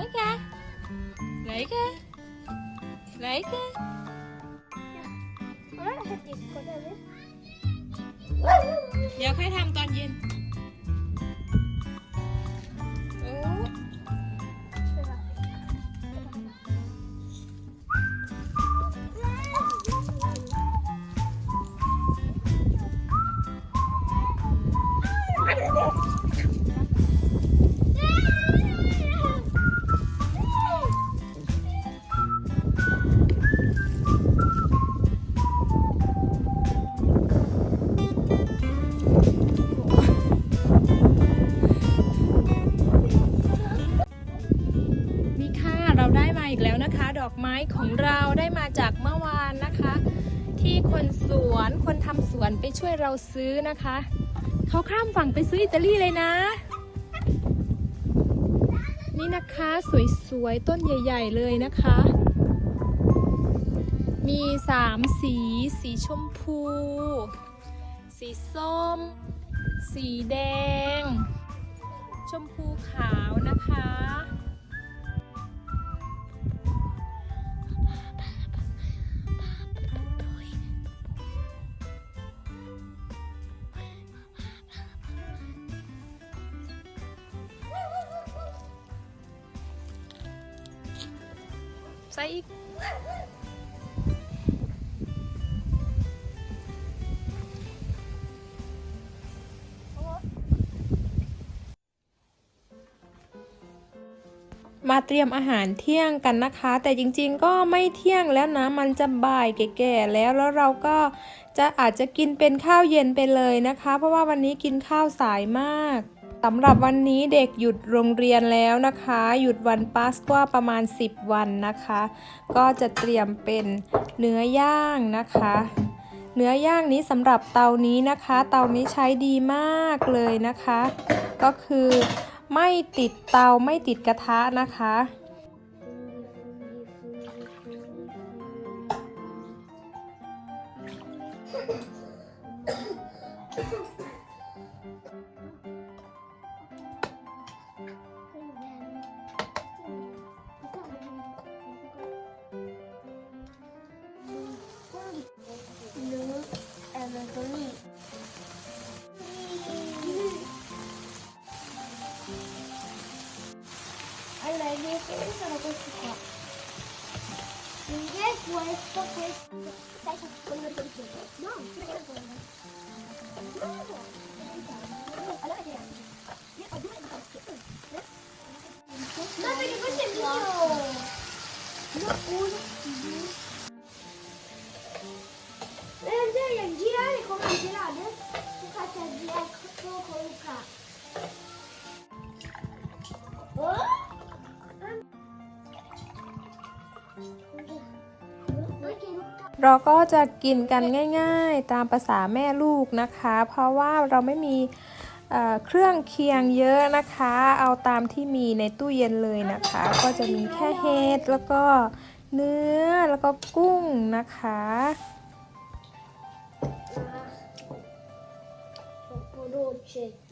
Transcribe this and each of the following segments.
Lấy ra Lấy Leika. Leika. Leika. Giờ khai thăm toàn dinh นี่ค่ะเราได้มาอีกแล้วนะคะ ดอกไม้ของเราได้มาจากเมื่อวานนะคะ ที่คนสวนคนทำสวนไปช่วยเราซื้อนะคะ เขาข้ามฝั่งไปซื้ออิตาลีเลยนะ นี่นะคะสวยๆ ต้นใหญ่ ๆ เลยนะคะมีสามสี สีชมพู สีส้ม สีแดง ชมพูขาวนะคะ ใส่อีก มาเตรียมอาหารเที่ยงกันนะคะ แต่จริงๆก็ไม่เที่ยงแล้วนะมันจะบ่ายแก่ๆแล้วแล้วเราก็จะอาจจะกินเป็นข้าวเย็นไปเลยนะคะ เพราะว่าวันนี้กินข้าวสายมากสำหรับวันนี้เด็กหยุดโรงเรียนแล้วนะคะ หยุดวันปาสกวาประมาณ 10 วันนะคะ ก็จะเตรียมเป็นเนื้อย่างนะคะ เนื้อย่างนี้สำหรับเตานี้นะคะ เตานี้ใช้ดีมากเลยนะคะ ก็คือ ไม่ติดเตาไม่ติดกระทะนะคะ Nu Allora, invece sono questi qua. Finché questo, questo... C'è quello che dicevo. No, perché era quello. No, no. Allora tiriamo. Io ho due di questi. No, perché questo è mio. No, uno, due. Devi girare come un gelato? เราก็จะกินกันง่าย ๆ ตามภาษาแม่ลูกนะคะ เพราะว่าเราไม่มีเเครื่องเคียงเยอะนะคะ เอาตามที่มีในตู้เย็นเลยนะคะ ก็จะมีแค่เห็ดแล้วก็เนื้อแล้วก็กุ้งนะคะ Troppo dolce. Bello.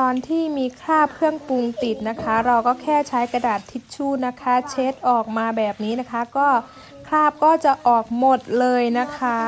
ตอนที่มีคราบเครื่องปรุงติดนะคะ เราก็แค่ใช้กระดาษทิชชู่นะคะ เช็ดออกมาแบบนี้นะคะ ก็คราบก็จะออกหมดเลยนะคะ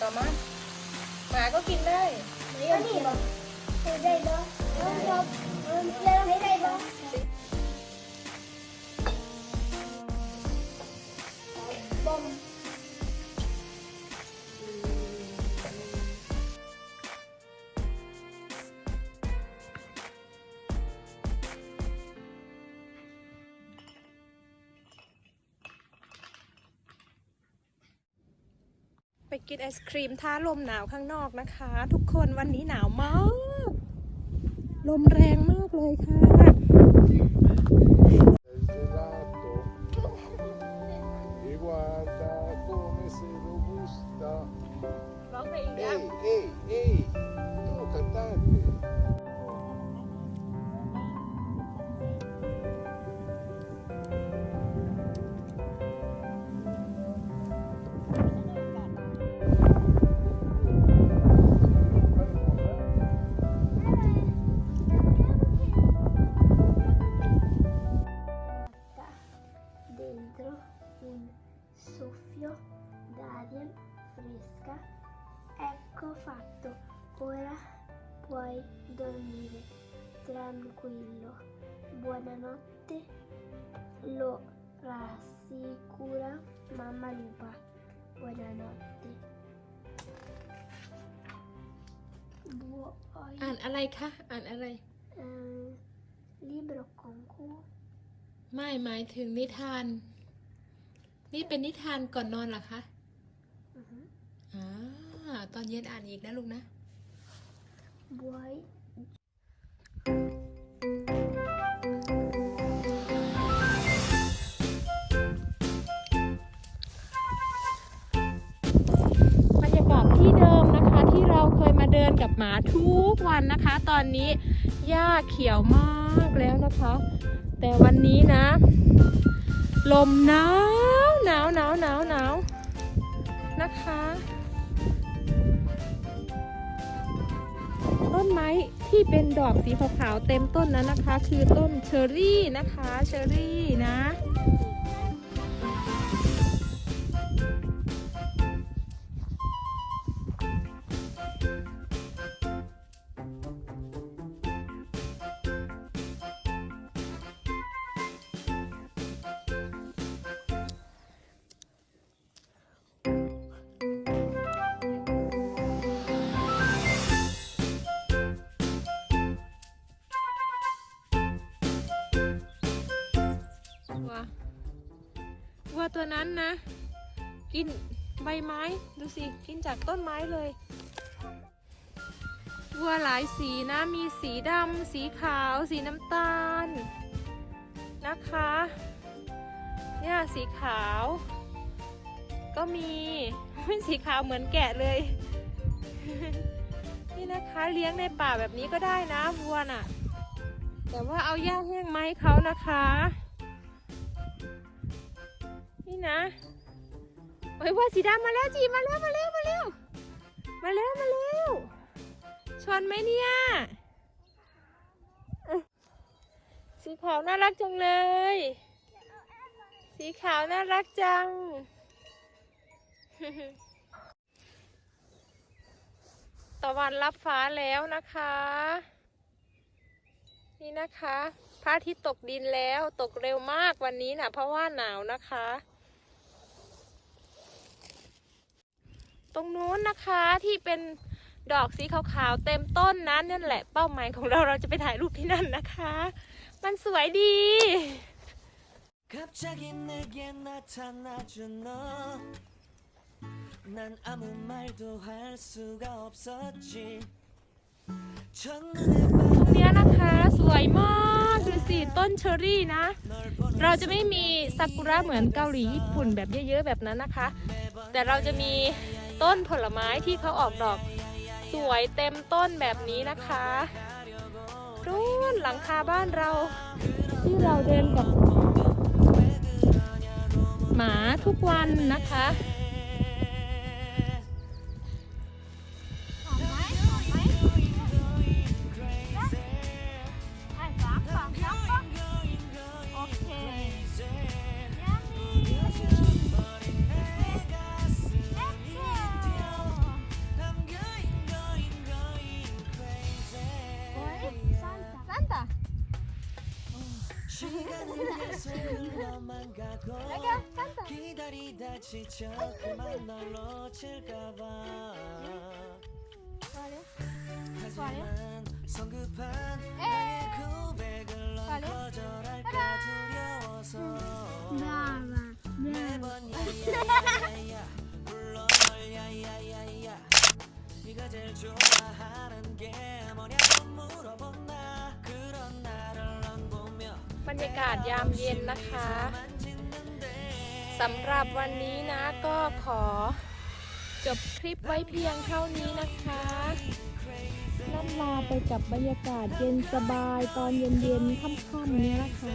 ต่อมาหมาก็กินได้ Arriva. Sei dai ba? Non so. Non sei dai ba? ไปกินไอศครีมท้าลมหนาวข้างนอกนะคะ ทุกคนวันนี้หนาวมาก ลมแรงมากเลยค่ะ rassicura mamma lupa. Buonanotte. Vuoi อ่านอะไรคะ อ่านอะไร eh, libro con cu? ไม่หมายถึงนิทาน นี่เป็นนิทานก่อนนอนเหรอคะ Mhm. อ่า ตอนเย็นอ่านอีกนะลูกนะ Vuoi เดินกับหมาทุกวันนะคะ ตอนนี้หญ้าเขียวมากแล้วนะคะ แต่วันนี้นะ ลมหนาวหนาวหนาวหนาวหนาวนะคะต้นไม้ที่เป็นดอกสีขาวๆเต็มต้นนั้นนะคะ คือต้นเชอรี่นะคะเชอรี่นะ ตัวนั้นนะ กินใบไม้ดูสิ กินจากต้นไม้เลย วัวหลายสีนะมีสีดำสีขาว สีน้ำตาล นะคะเนี่ยสีขาว ก็มีสีขาวเหมือนแกะเลย นี่นะคะเลี้ยงในป่าแบบนี้ก็ได้นะวัวน่ะ แต่ว่าเอาหญ้าแห้งมาให้เขานะคะ นะโอ้ยวัวสีดำมาแล้วจีมาแล้วมาแล้วมาแล้วมาแล้วมาแล้วชนไหมเนี่ยเอ้ยสีขาวน่ารักจังเลย สีขาวน่ารักจัง ตะวันรับฟ้าแล้วนะคะ นี่นะคะ พระอาทิตย์ตกดินแล้วตกเร็วมากวันนี้นะเพราะว่าหนาวนะคะ ตรงนู้นนะคะที่เป็นดอกสีขาวๆเต็มต้นนั้นนั่นแหละเป้าหมายของเราเราจะไปถ่ายรูปที่นั่นนะคะ มันสวยดี 갑자기 내게 나타나준 너 난 아무 말도 할 수가 없었지 첫눈에 ตรงเนี้ยนะคะสวยมากดูสิต้นเชอรี่นะ 널 보는 เราจะไม่มีซากุระเหมือนเกาหลีญี่ปุ่นแบบเยอะๆแบบนั้นนะคะ แต่เราจะมี ต้นผลไม้ที่เขาออกดอก สวยเต็มต้นแบบนี้นะคะรุ่นหลังคาบ้านเราที่เราเดินกับหมาทุกวันนะคะ 같이 자꾸만 날 놓칠까봐 พอแล้ว 하지만 성급한 나의 고백을 넌 거절할까 두려워서 น่ารัก 매번 야야야야 불러 널 야야야야 네가 제일 좋아하는 게 뭐냐고 물어본다 그런 나를 넌 보며 บรรยากาศยามเย็นนะคะ สำหรับวันนี้นะก็ขอจบคลิปไว้เพียงเท่านี้นะคะล่ำลาไปกับบรรยากาศเย็นสบายตอนเย็นๆค่ำๆนี้นะคะ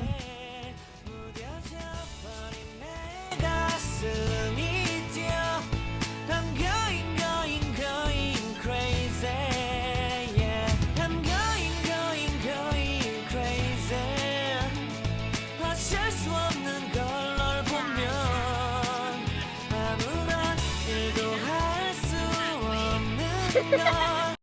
Bye.